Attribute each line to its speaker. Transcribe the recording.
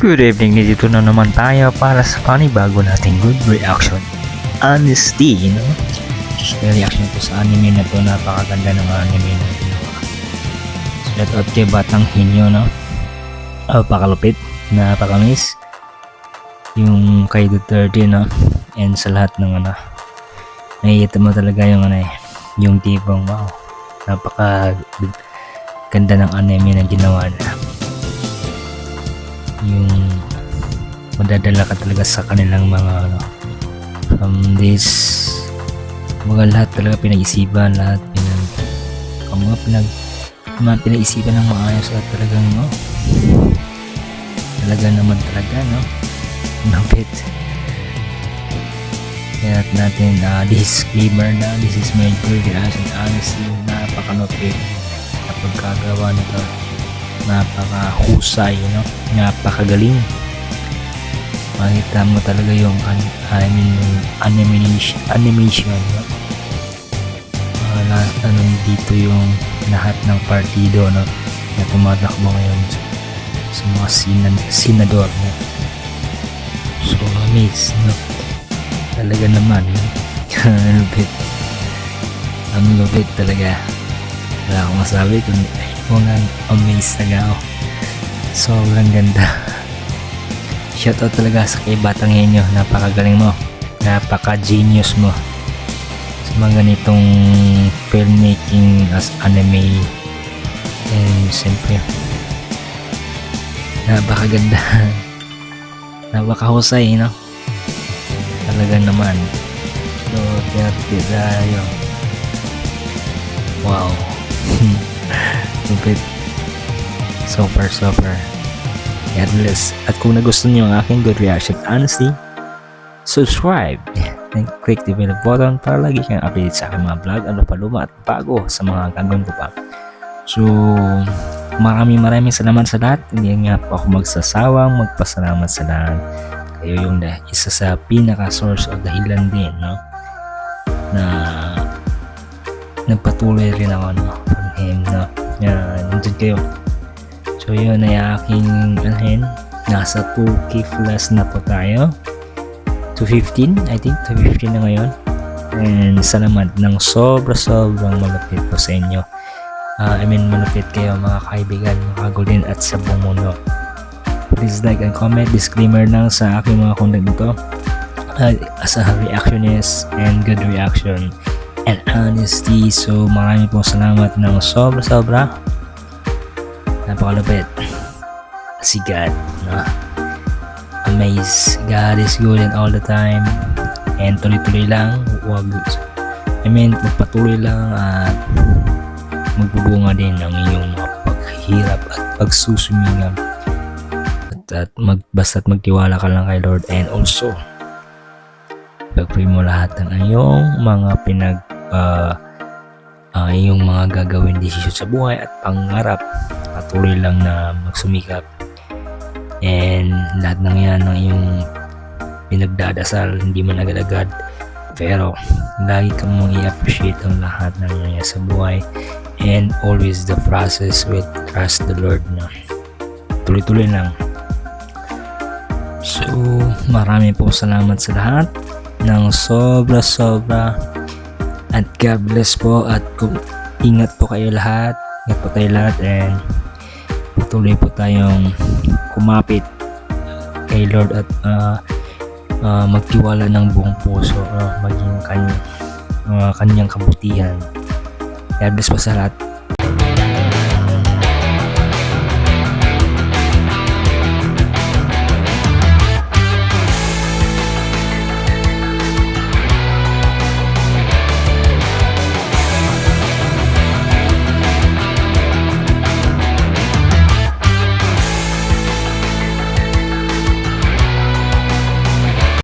Speaker 1: Good evening, dito na naman tayo para sa panibago nating good reaction. Honesty, you know? Reaction ko sa anime na to, napakaganda ng anime na ginawa. Shout out kay Batang Hinyo, no? Napakalupit, napakamiss. Yung kay Duterte, no? And sa lahat ng ano, nakikita mo talaga yung ano eh, yung tipong wow, napaka ganda ng anime na ginawa nila yung madadala ka talaga sa kanilang mga ano from this mga lahat talaga pinag-isipan lahat pinag mga pinag mga pinag-isipan ng maayos at talagang no talaga naman talaga no napit kaya natin uh, disclaimer na this is my good reaction honestly napakanopit na pagkagawa nito napakahusay no napakagaling makita mo talaga yung an- yung animation animation no? uh, na, ano dito yung lahat ng partido no na tumatakbo ngayon sa, sa mga sinan, senador no? so amazed no talaga naman no? ang lupit ang lupit talaga wala akong masabi kundi mga amazed talaga ako. Sobrang ganda. Shoutout talaga sa kay Batang Henyo. Napakagaling mo. Napaka genius mo. Sa mga ganitong filmmaking as anime. And siyempre napakaganda. Napakahusay no? Talaga naman. So derte tayo wow Lupit. Super, super. God bless. At kung nagustuhan niyo ang aking good reaction, honestly, subscribe and click the bell button para lagi kang update sa aking mga vlog, ano pa luma at bago sa mga gagawin ko pa. So, maraming maraming salamat sa lahat. Hindi nga po ako magsasawang magpasalamat sa lahat. Kayo yung isa sa pinaka-source of dahilan din, no? Na nagpatuloy rin ako, no? From him, no? Yan, nandun kayo. So, yun ay aking, anuhin, nasa 2k plus na po tayo. 215, I think, 215 na ngayon. And salamat ng sobra-sobrang malapit po sa inyo. Ah, I mean, malapit kayo mga kaibigan, mga kagulin at sa buong mundo. Please like and comment. Disclaimer lang sa aking mga content nito. Uh, as a reactionist and good reaction and honesty. So marami pong salamat ng sobra-sobra. Napakalupit. Si God. No? Amaze. God is good and all the time. And tuloy-tuloy lang. Huwag I mean, magpatuloy lang at magbubunga din ang iyong mga paghirap at pagsusumingam. At, at mag, basta't magtiwala ka lang kay Lord and also pag-pray mo lahat ng iyong mga pinag uh, uh, iyong mga gagawin desisyon sa buhay at pangarap. Patuloy lang na magsumikap. And lahat ng yan ng iyong pinagdadasal hindi man agad-agad. Pero lagi kang mong i-appreciate ang lahat ng nangyayari sa buhay and always the process with trust the Lord na. Tuloy-tuloy lang. So marami po salamat sa lahat ng sobra-sobra at God bless po at kung ingat po kayo lahat ingat po tayo lahat and patuloy po tayong kumapit kay Lord at uh, uh, magtiwala ng buong puso uh, maging kanyang, uh, kanyang kabutihan. God bless po sa lahat